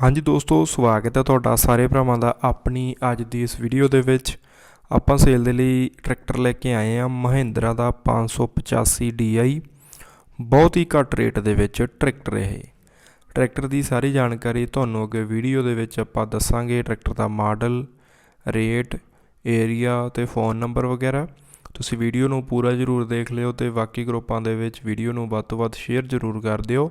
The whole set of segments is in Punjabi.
ਹਾਂਜੀ ਦੋਸਤੋ, ਸਵਾਗਤ ਹੈ ਤੁਹਾਡਾ ਸਾਰੇ ਭਰਾਵਾਂ ਦਾ ਆਪਣੀ ਅੱਜ ਦੀ ਇਸ ਵੀਡੀਓ ਦੇ ਵਿੱਚ। ਆਪਾਂ ਸੇਲ ਦੇ ਲਈ ਟਰੈਕਟਰ ਲੈ ਕੇ ਆਏ ਹਾਂ ਮਹਿੰਦਰਾ ਦਾ 585 DI ਬਹੁਤ ਹੀ ਘੱਟ ਰੇਟ ਦੇ ਵਿੱਚ ਟਰੈਕਟਰ ਇਹ। ਟਰੈਕਟਰ ਦੀ ਸਾਰੀ ਜਾਣਕਾਰੀ ਤੁਹਾਨੂੰ ਅੱਗੇ ਵੀਡੀਓ ਦੇ ਵਿੱਚ ਆਪਾਂ ਦੱਸਾਂਗੇ। ਟਰੈਕਟਰ ਦਾ ਮਾਡਲ ਰੇਟ ਏਰੀਆ ਤੇ ਫੋਨ ਨੰਬਰ ਵਗੈਰਾ। ਤੁਸੀਂ ਵੀਡੀਓ ਨੂੰ ਪੂਰਾ ਜ਼ਰੂਰ ਦੇਖ ਲਿਓ ਤੇ ਬਾਕੀ ਗਰੁੱਪਾਂ ਦੇ ਵਿੱਚ ਵੀਡੀਓ ਨੂੰ ਵੱਧ ਤੋਂ ਵੱਧ ਸ਼ੇਅਰ ਜ਼ਰੂਰ ਕਰ ਦਿਓ।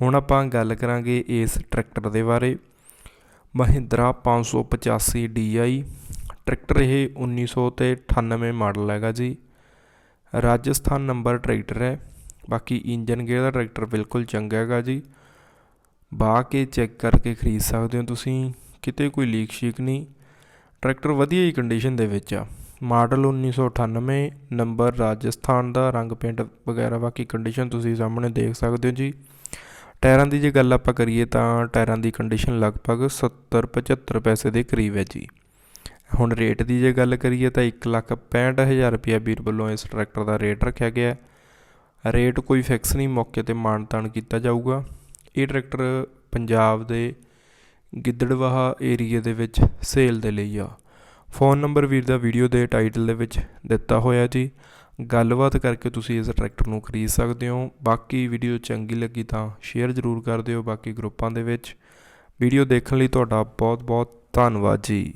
ਹੁਣ ਆਪਾਂ ਗੱਲ ਕਰਾਂਗੇ ਇਸ ਟਰੈਕਟਰ ਦੇ ਬਾਰੇ। ਮਹਿੰਦਰਾ 585 DI ਟਰੈਕਟਰ ਇਹ 1900 ਤੇ 98 ਮਾਡਲ ਹੈਗਾ ਜੀ। ਰਾਜਸਥਾਨ ਨੰਬਰ ਟਰੈਕਟਰ ਹੈ। ਬਾਕੀ ਇੰਜਨ ਗੇਅਰ ਦਾ ਟਰੈਕਟਰ ਬਿਲਕੁਲ ਚੰਗਾ ਹੈਗਾ ਜੀ। ਬਾ ਕੇ ਚੈੱਕ ਕਰਕੇ ਖਰੀਦ ਸਕਦੇ ਹੋ ਤੁਸੀਂ। ਕਿਤੇ ਕੋਈ ਲੀਕ ਸ਼ੀਕ ਨਹੀਂ। ਟਰੈਕਟਰ ਵਧੀਆ ਹੀ ਕੰਡੀਸ਼ਨ ਦੇ ਵਿੱਚ ਆ। ਮਾਡਲ 1998 ਨੰਬਰ ਰਾਜਸਥਾਨ ਦਾ ਰੰਗ ਪੇਂਟ ਵਗੈਰਾ ਬਾਕੀ ਕੰਡੀਸ਼ਨ ਤੁਸੀਂ ਸਾਹਮਣੇ ਦੇਖ ਸਕਦੇ ਹੋ ਜੀ। ਟਾਇਰਾਂ ਦੀ ਜੇ ਗੱਲ ਆਪਾਂ ਕਰੀਏ ਤਾਂ ਟਾਇਰਾਂ ਦੀ ਕੰਡੀਸ਼ਨ ਲਗਭਗ 70 75 ਪੈਸੇ ਦੇ ਕਰੀਬ ਹੈ ਜੀ। ਹੁਣ ਰੇਟ ਦੀ ਜੇ ਗੱਲ ਕਰੀਏ ਤਾਂ 165000 ਰੁਪਇਆ ਵੀਰ ਵੱਲੋਂ ਇਸ ਟਰੈਕਟਰ ਦਾ ਰੇਟ ਰੱਖਿਆ ਗਿਆ ਰੇਟ ਕੋਈ ਫਿਕਸ ਨਹੀਂ, ਮੌਕੇ ਤੇ ਮਾਨਤਾਨ ਕੀਤਾ ਜਾਊਗਾ। ਇਹ ਟਰੈਕਟਰ ਪੰਜਾਬ ਦੇ ਗਿੱਦੜਵਾਹ ਏਰੀਏ ਦੇ ਵਿੱਚ ਸੇਲ ਦੇ ਲਈ ਆ। ਫੋਨ ਨੰਬਰ ਵੀਰ ਦਾ ਵੀਡੀਓ ਦੇ ਟਾਈਟਲ ਦੇ ਵਿੱਚ ਦਿੱਤਾ ਹੋਇਆ ਜੀ। ਗੱਲਬਾਤ ਕਰਕੇ ਤੁਸੀਂ ਇਸ ਟਰੈਕਟਰ ਨੂੰ ਖਰੀਦ ਸਕਦੇ ਹੋ। ਬਾਕੀ ਵੀਡੀਓ ਚੰਗੀ ਲੱਗੀ ਤਾਂ ਸ਼ੇਅਰ ਜ਼ਰੂਰ ਕਰ ਦਿਓ। ਬਾਕੀ ਗਰੁੱਪਾਂ ਦੇ ਵਿੱਚ ਵੀਡੀਓ ਦੇਖਣ ਲਈ ਤੁਹਾਡਾ ਬਹੁਤ ਬਹੁਤ ਧੰਨਵਾਦ ਜੀ।